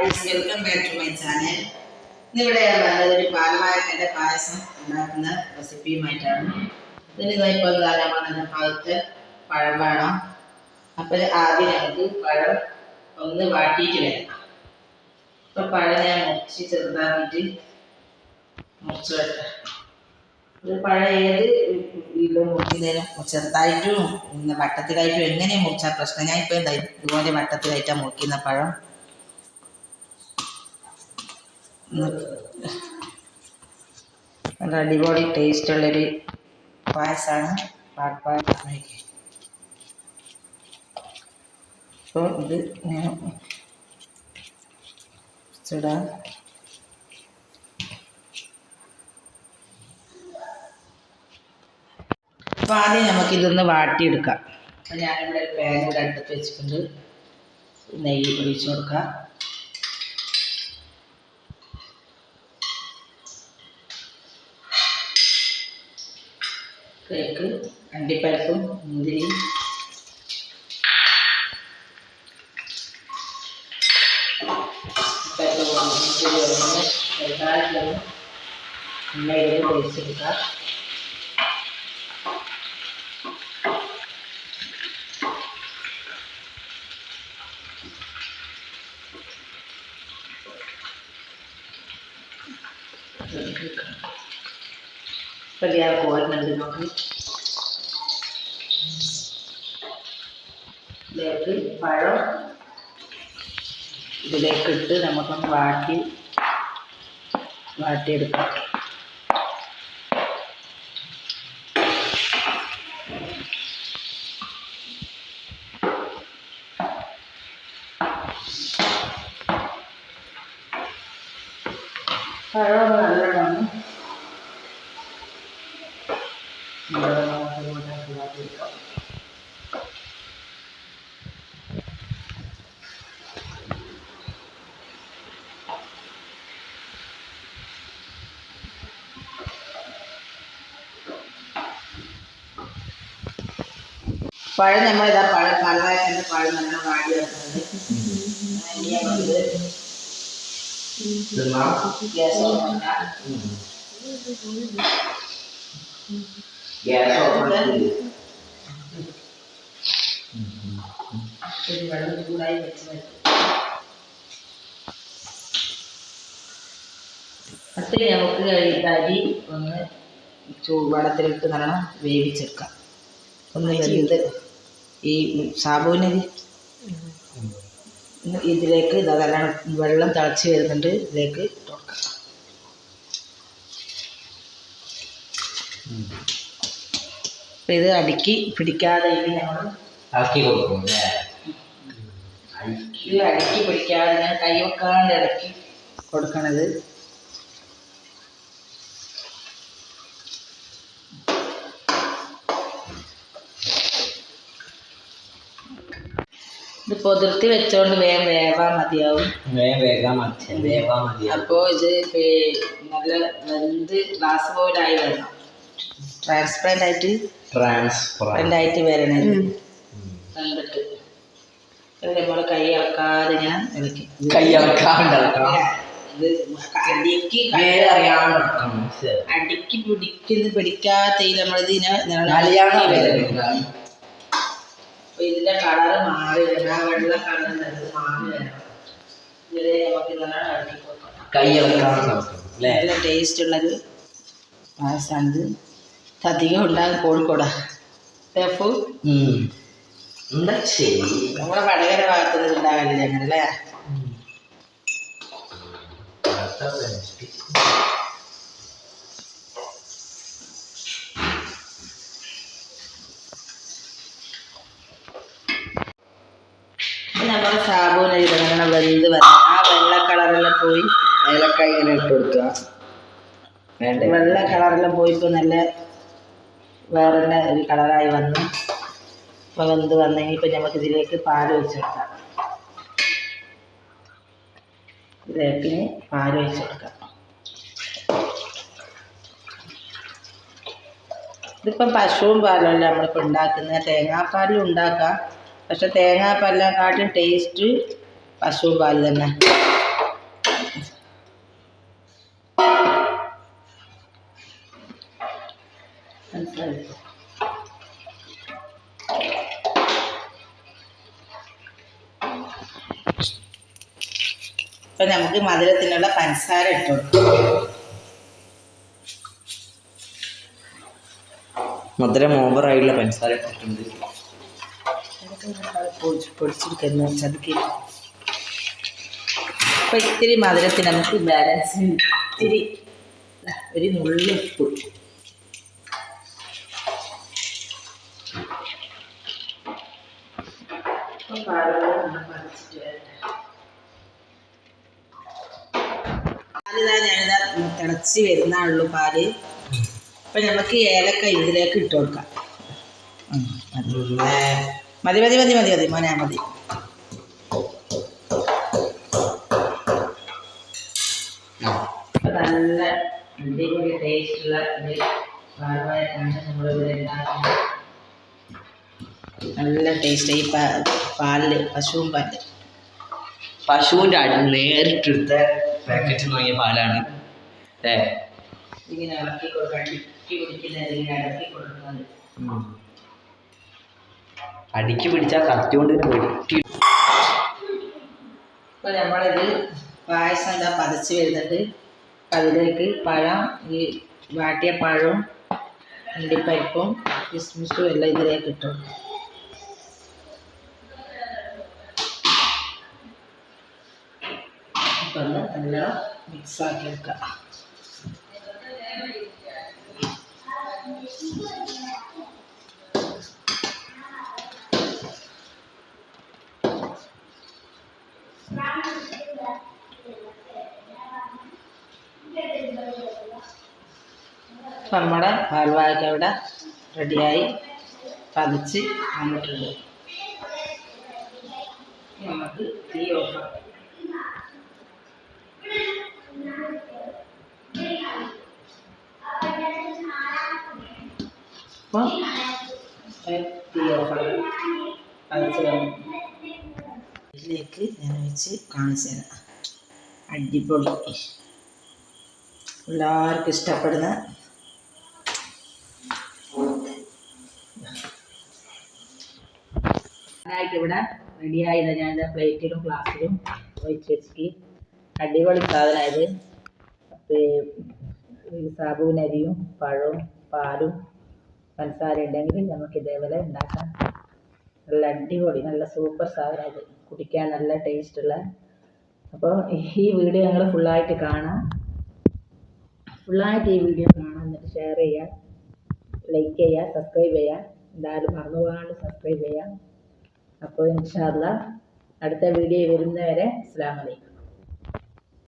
Guys welcome back to my channel ഇന്നിവിടെ നല്ലതൊരു പാൽവായക്കന്റെ പായസം ഉണ്ടാക്കുന്ന റെസിപ്പിയുമായിട്ടാണ്. ഇതിന് ഇപ്പോൾ നമ്മൾ നല്ല ഭാഗത്ത് പഴം വേണം. അപ്പോൾ ആദ്യം നമുക്ക് പഴം ഒന്ന് വാട്ടിയിട്ട് വരണം അപ്പോൾ പഴം ഞാൻ മുറിച്ച് ചെറുതാക്കിയിട്ട് മുറിച്ച് വെക്കാം. ഒരു പഴം ഏത് വീട്ടിലും മുറിക്കുന്നതിനും ചെറുതായിട്ടും വട്ടത്തിലായിട്ടും എങ്ങനെ മുറിച്ചാൽ പ്രശ്നം. ഞാൻ ഇപ്പോൾ ഇതുപോലെ വട്ടത്തിലായിട്ടാണ് മുറിക്കുന്ന പഴം? നല്ല അടിപൊളി ടേസ്റ്റുള്ളൊരു പായസമാണ്. പാൽപ്പായസം അപ്പോൾ ഇത് ഞാൻ ചുടാം. അപ്പോൾ ആദ്യം നമുക്കിതൊന്ന് വാട്ടിയെടുക്കാം. അപ്പോൾ ഞാനിവിടെ ഒരു പാൻ അടുത്ത് വെച്ചിട്ടുണ്ട്. നെയ്യ് ഒഴിച്ചു കൊടുക്കാം. കേക്ക് അണ്ടിപ്പരിപ്പും മുന്തിരി. പരിപ്പ് മുന്തിരി ഒന്ന് ചെറുതായിട്ടൊന്ന് എണ്ണയിൽ ഞാൻ പോരുന്നുണ്ട് നമുക്ക് ഇതിലേക്ക് പഴം ഇതിലേക്കിട്ട് നമുക്കൊന്ന് വാട്ടി വാട്ടിയെടുക്കാം പഴം നല്ലോണം പഴം നമ്മളിതാ പഴം പലവായിട്ടുണ്ട് പഴം നല്ല വാടി വെക്കുന്നത് ഇനി നമുക്കിത് ഗ്യാസ് ആക്കാം. ഗ്യാസ് ഓഫ് വെള്ളം ചൂടായി വെച്ച് വെക്കും നമുക്ക് അരി ഒന്ന് ചൂട് വെള്ളത്തിലിട്ട് നല്ലോണം വേവിച്ചെടുക്കാം. ഒന്ന് വെന്ത് ഈ സാബുവിനരി ഇതിലേക്ക് ഇതാ നല്ലോണം വെള്ളം തിളച്ച് വരുന്നുണ്ട്. ഇതിലേക്ക് അപ്പം ഇത് അടുക്കി പിടിക്കാതെ ഞങ്ങൾ കൊടുക്കും ഇത് അടുക്കി പിടിക്കാതെ കൈ വെക്കാണ്ട് ഇടക്കി കൊടുക്കണത്. ഇത് പൊതിർത്തി വെച്ചോണ്ട് വേഗം വേവാൻ മതിയാവും. വേഗം വേഗം മതി മതിയാവും അപ്പോൾ ഇത് നല്ല വെന്ത് ഗ്ലാസ് പോലായി വരണം. ട്രാൻസ്പെറന്റ് ആയിട്ട്? ട്രാൻസ്പെറന്റ് ആയിട്ട് വരണേ. കണ്ടിട്ട്. കൈ ഇളക്കാതെ ഞാൻ ഇളക്കി കൈ ഇളക്കാണ്ടിളക്കണം ഇത് അടിക്ക് അടിക്ക് പിടിക്കുന്ന പിടിക്കാത്ത നമ്മളിത് കല്യാണം അപ്പൊ ഇതിന്റെ കളറ് മാറി വരണം ആ വെള്ള കളർ മാറി വരണം ഇതിലെ നമുക്ക് നല്ല അടിക്ക് വെക്കണം കൈ നല്ല ടേസ്റ്റ് ഉള്ളൊരു പായസമാണിത് അധികം ഉണ്ടാകും കോഴിക്കോടാ. ഉം. എന്താ ശരി? നമ്മുടെ വടകര ഉണ്ടാകലില്ല നമ്മുടെ സാബുവിന് ഇങ്ങനെ വെന്ത് വരണം ആ വെള്ള കളറെല്ലാം പോയി ഏലക്കായ ഇങ്ങനെ ഇട്ട് കൊടുക്കുക വേണ്ടേ? വെള്ള കളറെല്ലാം പോയി ഇപ്പോൾ നല്ല വേറെ തന്നെ ഒരു കളറായി വന്നു ഇപ്പോൾ വെന്ത് വന്നെങ്കിൽ ഇപ്പൊ നമുക്ക് ഇതിലേക്ക് പാൽ ഒഴിച്ചെടുക്കാം. ഇതിലേക്ക് പാൽ ഒഴിച്ച് കൊടുക്കാം ഇതിപ്പം പശുവും പാലും അല്ല നമ്മളിപ്പോൾ ഉണ്ടാക്കുന്നത്? തേങ്ങാപ്പാലും ഉണ്ടാക്കാം. പക്ഷെ തേങ്ങാപ്പാലിനെക്കാട്ടും ടേസ്റ്റ് പശു പാൽ തന്നെ. ഇപ്പൊ നമുക്ക് മധുരത്തിനുള്ള പഞ്ചസാര ഇട്ടു മധുരം ഓവറായിട്ടുള്ള പഞ്ചസാര ഇട്ടിട്ടുണ്ട്. പൊടിച്ചെടുക്കുന്ന ചതുക്കി അപ്പൊ ഇത്തിരി മധുരത്തിന് നമുക്ക് ബാലൻസ് ഇത്തിരി ഒരു നുള്ളി ഉപ്പ്. പാലിതാ ഞാനിതാ തിളച്ച് വരുന്നുള്ളൂ പാൽ അപ്പൊ നമുക്ക് ഏലക്ക ഇതിലേക്ക് ഇട്ട് കൊടുക്കാം ഉം, മതി മതി മതി മതി മതി മോനെ മതി. നല്ല അടിപൊളി ടേസ്റ്റുള്ള ഒരു പാൽപ്പായസാണ് നമ്മളിവിടെ ഉണ്ടാക്കുന്നത്. നല്ല ടേസ്റ്റ് ഈ പാ പാലിൽ പശുവും പാൽ പശുവിന്റെ അടി നേരിട്ടെടുത്ത പാക്കറ്റിൽ നിന്ന് വാങ്ങിയ പാലാണ്. അല്ലേ? ഇങ്ങനെ ഇളക്കി കൊടുക്കാൻ ഇടുക്കി കുടിക്കുന്നത് ഇങ്ങനെ ഇളക്കി കൊടുക്കുന്നത്. അടിക്ക് പിടിച്ചാൽ കത്തി കൊണ്ട് വെട്ടി. ഇപ്പൊ നമ്മളിത് പായസം എന്താ പതച്ച് വരുന്നുണ്ട്. അതിലേക്ക് പഴം ഈ വാട്ടിയ പഴവും അണ്ടിപ്പരിപ്പും കിസ്മിസും എല്ലാം ഇതിലേക്ക് ഇട്ടു. അപ്പൊ നല്ല മിക്സ് ആക്കി വെക്കാം നമ്മുടെ ഹൽവായൊക്കെ ഇവിടെ റെഡിയായി പതിച്ച് വന്നിട്ടുണ്ട്. നമുക്ക് തീ ഓഫ് വെച്ച് കാണിച്ചു തരാം. അടിപൊളി. എല്ലാവർക്കും ഇഷ്ടപ്പെടുന്ന ഇവിടെ റെഡിയായത് ഞാൻ പ്ലേറ്റിലും ഗ്ലാസ്സിലും ഒഴിച്ച് വെച്ചിട്ട്. അടിപൊളി സാധനമായത് സാബുവിനരിയും പഴവും പാലും പഞ്ചസാര ഉണ്ടെങ്കിൽ നമുക്ക് ഇതേപോലെ ഉണ്ടാക്കാം. നല്ല അടിപൊളി നല്ല സൂപ്പർ സാധനമായത് കുടിക്കാൻ നല്ല ടേസ്റ്റുള്ള അപ്പോൾ ഈ വീഡിയോ ഞങ്ങൾ ഫുള്ളായിട്ട് കാണാം. ഫുള്ളായിട്ട് ഈ വീഡിയോ കാണാം. എന്നിട്ട് ഷെയർ ചെയ്യുക ലൈക്ക് ചെയ്യുക സബ്സ്ക്രൈബ് ചെയ്യുക എന്തായാലും മറന്നു പോകാണ്ട് സബ്സ്ക്രൈബ് ചെയ്യുക അപ്പോൾ ഇൻഷാല്ല അടുത്ത വീഡിയോ വരുന്നവരെ അസ്സാം വലൈക്കും